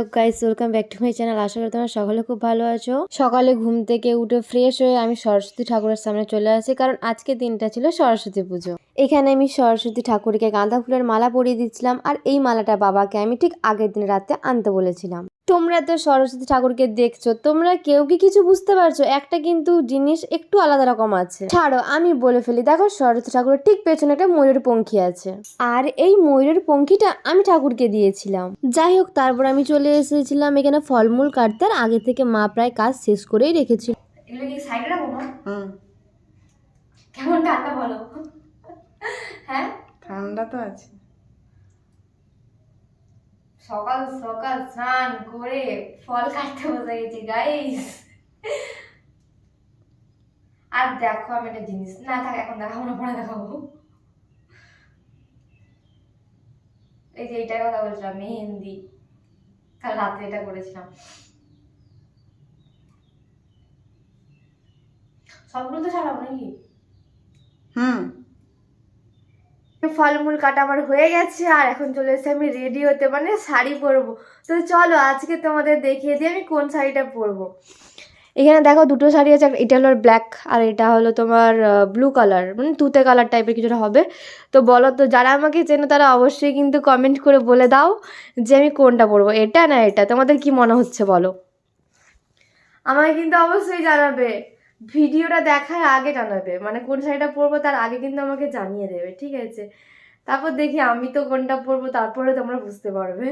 Hello guys, welcome back to my channel. আশা করি তোমরা সকলে খুব ভালো আছো। সকালে ঘুম থেকে উঠে ফ্রেশ হয়ে আমি সরস্বতী ঠাকুরের সামনে চলে আসি, কারণ আজকে দিনটা ছিল সরস্বতী পুজো। এখানে আমি সরস্বতী ঠাকুরকে গাঁদা ফুলের মালা পরিয়ে দিচ্ছিলাম, আর এই মালাটা বাবাকে আমি ঠিক আগের দিন রাতে আনতে বলেছিলাম। তোমরা তো সরস্বতী ঠাকুরকে দেখছ তোমরা কেউ কি কিছু বুঝতে পারছ? একটা কিন্তু জিনিস একটু আলাদা রকম আছে। ছাড়ো আমি বলে ফেলি দেখো সরস্বতী ঠাকুরের ঠিক পেছনে একটা ময়ূরের পঙ্খী আছে। আর এই ময়ূরের পঙ্খিটা আমি ঠাকুরকে দিয়েছিলাম। যাই হোক তারপর আমি চলে এসেছিলাম এখানে ফলমূল কাটতে আর আগে থেকে মা প্রায় কাজ শেষ করেই রেখেছিল। এগুলো কি সাইডে রাখব না কেমন ঠান্ডা বলো। হ্যাঁ? ঠান্ডা তো আছে। সকাল সকাল স্নান করে ফল কাটতে বসে গেছি গাইস আর দেখো আমি একটা জিনিস, না থাক, এখন দেখাবো না, পরে দেখাবো। এই যে এইটার কথা বলছিলাম, মেহেন্দি। কাল রাত্রে এটা করেছিলাম। সবগুলো তো ছাড়াবো নাকি? হুম। ফলমূল কাটা আমার হয়ে গেছে, আর এখন চলে এসেছি আমি রেডি হতে মানে শাড়ি পরবো। তো চলো, আজকে তোমাদের দেখিয়ে দিই আমি কোন শাড়িটা পরবো। এখানে দেখো দুটো শাড়ি আছে, এটা হলো ব্ল্যাক আর এটা হলো তোমার ব্লু কালার মানে তুতে কালার টাইপের কিছুটা হবে। তো বলো তো, যারা আমাকে চেনো তারা অবশ্যই কিন্তু কমেন্ট করে বলে দাও যে আমি কোনটা পরবো, এটা না এটা, তোমাদের কি মনে হচ্ছে বলো? আমাকে কিন্তু অবশ্যই জানাবে। ভিডিওটা দেখার আগে জানাবে। মানে কোন শাড়িটা পরবো তার আগে কিন্তু আমাকে জানিয়ে দেবে, ঠিক আছে? তারপর দেখি আমি তো কোনটা পরবো, তারপরে তোমরা বুঝতে পারবে।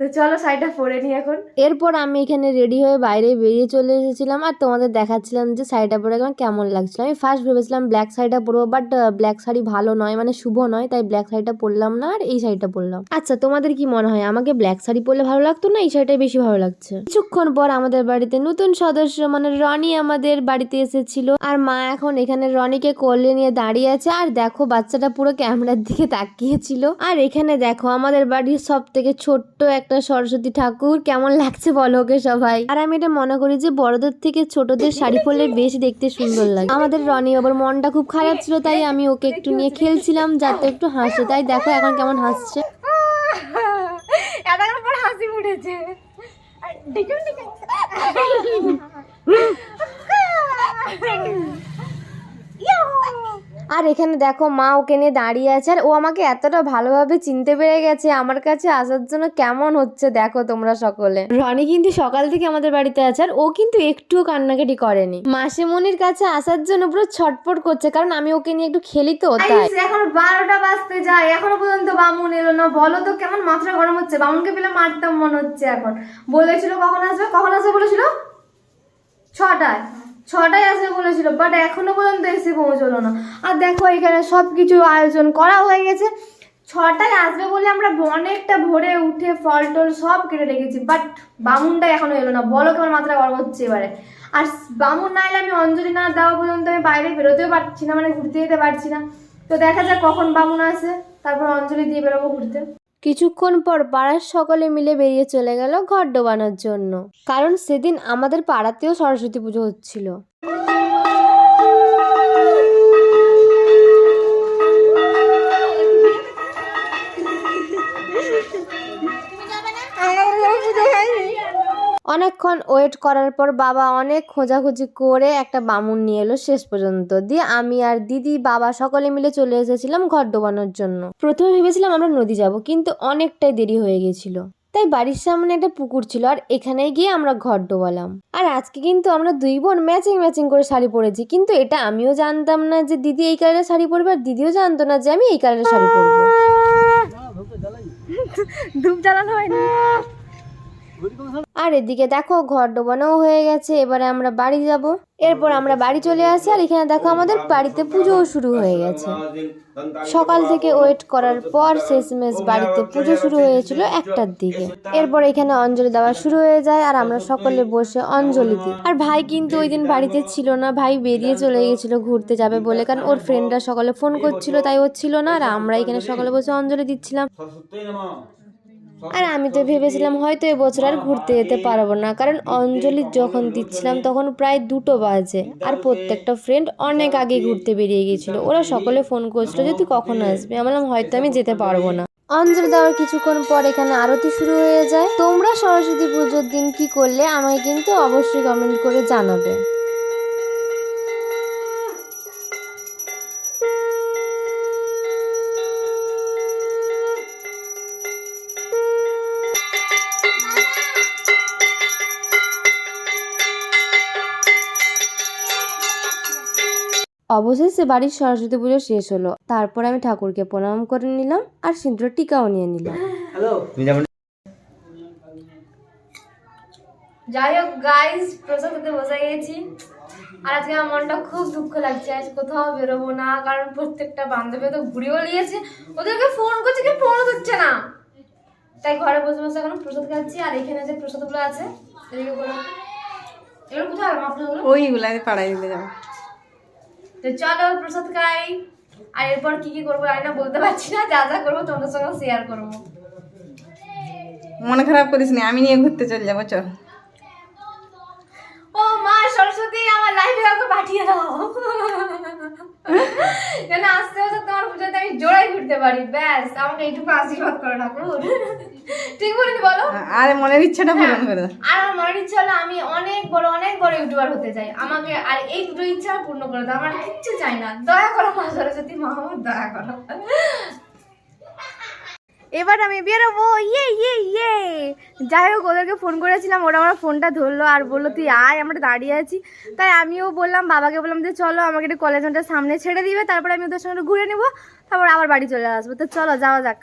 তো চলো শাড়িটা পরে নিই এখন। এরপর আমি এখানে রেডি হয়ে বাইরে বেরিয়ে চলে এসেছিলাম আর তোমাদের দেখাচ্ছিলাম যে শাড়িটা পরে আমার কেমন লাগছিল। আমি ফার্স্ট ভেবেছিলাম ব্ল্যাক শাড়িটা পরবো বাট ব্ল্যাক শাড়ি ভালো নয় মানে শুভ নয়, তাই ব্ল্যাক শাড়িটা পরলাম না আর এই শাড়িটা পরলাম। আচ্ছা তোমাদের কি মনে হয়, আমাকে ব্ল্যাক শাড়ি পরলে ভালো লাগতো না এই শাড়িটাই বেশি ভালো লাগছে? কিছুক্ষণ পর আমাদের বাড়িতে নতুন সদস্য মানে রনি আমাদের বাড়িতে এসেছিল। আর মা এখন এখানে রনিকে কোলে নিয়ে দাঁড়িয়ে আছে, আর দেখো বাচ্চাটা পুরো ক্যামেরার দিকে তাকিয়েছিল। আর এখানে দেখো আমাদের বাড়ির সব থেকে ছোট্ট একটা সরস্বতী ঠাকুর। কেমন লাগছে বলো ওকে সবাই? আর আমি এটা মনে করি যে বড়দের থেকে ছোটদের শাড়ি পরলে বেশি দেখতে সুন্দর লাগে। আমাদের রনি বাবার মনটা খুব খারাপ ছিল তাই আমি ওকে একটু নিয়ে খেলছিলাম যাতে একটু হাসে। তাই দেখো এখন কেমন হাসছে। হাসি দেখুন। ইয়ো! আর এখানে দেখো মা ওকে নিয়ে দাঁড়িয়ে আছে আর ও আমাকে এতটা ভালোভাবে চিনতে পেরে গেছে আমার কাছে আসার জন্য কেমন হচ্ছে দেখো তোমরা সকলে। রনি কিন্তু সকাল থেকে আমাদের বাড়িতে আছে আর ও কিন্তু একটুও কান্নাকাটি করেনি। মাসিমণির কাছে আসার জন্য পুরো ছটপট করছে কারণ আমি ওকে নিয়ে একটু খেলি তো তাই। এখন বারোটা বাজতে যায় এখনও পর্যন্ত বামুন এলো না বলো তো কেমন মাথা গরম হচ্ছে? বামুনকে পেলে মারতাম মনে হচ্ছে এখন। বলেছিল কখন আসবে? কখন আসবে বলেছিল? ছটায়। ছটায় আসবে বলেছিল বাট এখনও পর্যন্ত এসে পৌঁছলো না। আর দেখো এখানে সব কিছু আয়োজন করা হয়ে গেছে। ছটায় আসবে বলে আমরা অনেকটা ভোরে উঠে ফল টল সব কেটে রেখেছি বাট বামুনটা এখনও এলো না। বলো কেমন মাত্রা গরম হচ্ছে এবারে। আর বামুন না এলে আমি অঞ্জলি না দেওয়া পর্যন্ত আমি বাইরে বেরোতেও পারছি না মানে ঘুরতে যেতে পারছি না। তো দেখা যাক কখন বামুন আসে, তারপর অঞ্জলি দিয়ে বেরোবো ঘুরতে। কিছুক্ষণ পর পাড়ার সকলে মিলে বেরিয়ে চলে গেল ঘর ডোবানোর জন্য। কারণ সেদিন আমাদের পাড়াতেও সরস্বতী পুজো হচ্ছিল। অনেকক্ষণ ওয়েট করার পর বাবা অনেক খোঁজাখুঁজি করে একটা বামুন নিয়ে এলো শেষ পর্যন্ত। দিয়ে আমি আর দিদি, বাবা সকলে মিলে চলে এসেছিলাম ঘর ডোবানোর জন্য। প্রথমে ভেবেছিলাম আমরা নদী যাব, কিন্তু অনেকটাই দেরি হয়ে গেছিল। তাই বাড়ির সামনে একটা পুকুর ছিল আর এখানে গিয়ে আমরা ঘর ডোবালাম। আর আজকে কিন্তু আমরা দুই বোন ম্যাচিং ম্যাচিং করে শাড়ি পরেছি, কিন্তু এটা আমিও জানতাম না যে দিদি এই কালারের শাড়ি পরবে আর দিদিও জানতো না যে আমি এই কালারের শাড়ি পরবো। ধূপ জ্বালানো হয়নি। আর এদিকে দেখো, ঘর ডোবানোও হয়ে গেছে, এবারে আমরা বাড়ি যাব। এরপর আমরা বাড়ি চলে আসি, আর এখানে দেখো আমাদের বাড়িতে পুজোও শুরু হয়ে গেছে। সকাল থেকে ওয়েট করার পর শেষমেশ বাড়িতে পুজো শুরু হয়েছিল একটার দিকে। এরপর এখানে অঞ্জলি দেওয়া শুরু হয়ে যায়, আর আমরা সকলে বসে অঞ্জলি দিই। আর ভাই কিন্তু ওই দিন বাড়িতে ছিল না, ভাই বেরিয়ে চলে গেছিল, ঘুরতে যাবে বলে, কারণ ওর ফ্রেন্ডরা সকলে ফোন করছিল, তাই ও ছিল না, আর আমরা এখানে সকালে বসে অঞ্জলি দিচ্ছিলাম। আর আমি তো ভেবেছিলাম হয়তো এবছর আর ঘুরতে যেতে পারব না, কারণ অঞ্জলি যখন দিচ্ছিলাম তখন প্রায় দুটো বাজে, আর প্রত্যেকটা ফ্রেন্ড অনেক আগে ঘুরতে বেরিয়ে গিয়েছিল। ওরা সকলে ফোন করছিল যে, তুই কখন আসবি? আমি বললাম, হয়তো আমি যেতে পারব না। অঞ্জলি দেওয়ার কিছুক্ষণ পর এখানে আরতি শুরু হয়ে যায়। তোমরা সরস্বতী পুজোর দিন কি করলে, আমায় কিন্তু অবশ্যই কমেন্ট করে জানাবে। অবশেষে বাড়ির সরস্বতী পুজো শেষ হলো। তারপর আমি ঠাকুরকে প্রণাম করে নিলাম আর সিঁদুরের টিকাও নিয়ে নিলাম। যাই হোক গাইস প্রসাদ হতে বসে গেছি। আর আজকে আমার মনটা খুব দুঃখ লাগছে। আজ কোথাও বেরোবো না কারণ প্রত্যেকটা বান্ধবী তো ঘুরেও নিয়েছে ওদেরকে ফোন করছে কি ফোনও দিচ্ছে না। তাই ঘরে বসে বসে এখন প্রসাদ খাচ্ছি আর এখানে যে প্রসাদগুলো আছে এদিকে বলো। এগুলো কোথায়? ওইগুলা পাড়াই দিতে যাব। তো চলো প্রসাদ খাই। আর এরপর কি কি করব আমি না বলতে পারছি না যা যা করব তোমাদের সঙ্গে শেয়ার করব। মনে খারাপ করিস নি আমি নিয়ে ঘুরতে চলে যাব চল। ও মা সরস্বতী আমার লাইফে কাউকে পাঠিয়ে দাও। যেন আস্তে আস্তে তোমার পুজোতে আমি জোড়াই ঘুরতে পারি ব্যাস আমাকে এইটুকু আশীর্বাদ করো ঠাকুর। ঠিক বলিনি বলো? আর মনের ইচ্ছাটা পূরণ করে দাও। আর আমার মনের ইচ্ছা হলো আমি অনেক বড় অনেক বড় ইউটিউবার হতে চাই। আমাকে আর এই দুটো ইচ্ছা পূর্ণ করে দাও। আমার কিচ্ছু চাই না। দয়া করো মা সরস্বতী মা আমার দয়া করো। এবার আমি বেরোবো। ইয়ে ইয়ে ইয়ে। যাই হোক ওদেরকে ফোন করেছিলাম। ওরা আমার ফোনটা ধরলো আর বলল তুই আয় আমরা দাঁড়িয়ে আছি। তাই আমিও বললাম বাবাকে বললাম যে চলো আমাকে একটু কলেজ সামনে ছেড়ে দিবে। তারপরে আমি ওদের সঙ্গে ঘুরে নেব। তারপর আবার বাড়ি চলে আসব। তো চলো যাওয়া যাক।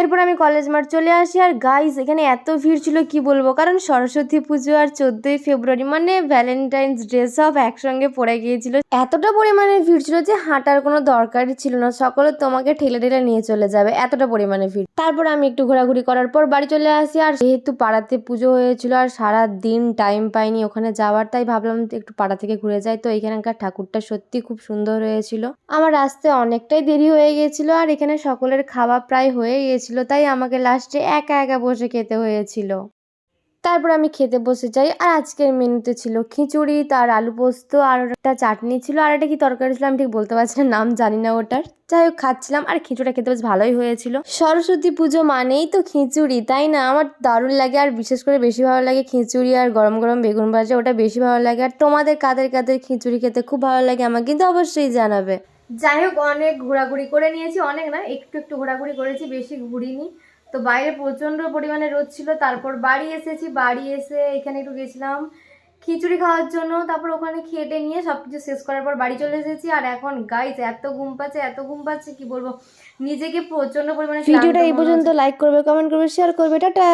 এরপর আমি কলেজ মাঠ চলে আসি। আর গাইজ এখানে এত ভিড় ছিল, কি বলব? কারণ সরস্বতী পুজো আর চোদ্দোই ফেব্রুয়ারি মানে ভ্যালেন্টাইন্স ডে সব একসঙ্গে পড়ে গিয়েছিল। এতটা পরিমাণে ভিড় ছিল যে হাঁটার কোনো দরকারই ছিল না। সকলে তোমাকে ঠেলে ঠেলে নিয়ে চলে যাবে, এতটা পরিমাণে ভিড়। তারপর আমি একটু ঘোরাঘুরি করার পর বাড়ি চলে আসি। আর যেহেতু পাড়াতে পুজো হয়েছিল, আর সারা দিন টাইম পাইনি ওখানে যাওয়ার, তাই ভাবলাম একটু পাড়া থেকে ঘুরে যাই। তো এখানকার ঠাকুরটা সত্যি খুব সুন্দর হয়েছিল। আমার আসতে অনেকটাই দেরি হয়ে গিয়েছিল, আর এখানে সকলের খাওয়া প্রায় হয়ে গিয়েছিল তাই আমাকে লাস্টে একা একা বসে খেতে হয়েছিল। তারপর আমি খেতে বসে যাই, আর আজকের মেনুতে ছিল খিচুড়ি, তার আলু পোস্ত, আর একটা চাটনি ছিল, আর একটা কি তরকারি ছিল আমি ঠিক বলতে পারছি না, নাম জানি না ওটার। যাই হোক, খাচ্ছিলাম, আর খিচুড়িটা খেতে বেশ ভালোই হয়েছিল। সরস্বতী পুজো মানেই তো খিচুড়ি, তাই না? আমার দারুণ লাগে, আর বিশেষ করে বেশি ভালো লাগে খিচুড়ি আর গরম গরম বেগুন ভাজা, ওটা বেশি ভালো লাগে। আর তোমাদের কাদের কাদের খিচুড়ি খেতে খুব ভালো লাগে আমাকে কিন্তু অবশ্যই জানাবে। যাই হোক অনেক ঘোরাঘুরি করে নিয়েছি অনেক না একটু একটু ঘোরাঘুরি করেছি বেশি ঘুরিনি। তো বাইরে প্রচণ্ড পরিমাণে রোদ ছিল তারপর বাড়ি এসেছি বাড়ি এসে এখানে একটু গেছিলাম খিচুড়ি খাওয়ার জন্য তারপর ওখানে খেটে নিয়ে সব কিছু শেষ করার পর বাড়ি চলে এসেছি। আর এখন গাইছে এত ঘুম পাচ্ছে এত ঘুম পাচ্ছে কি বলব? নিজেকে প্রচণ্ড পরিমাণে ভিডিওটা এই পর্যন্ত লাইক করবে কমেন্ট করবে শেয়ার করবে টাটা!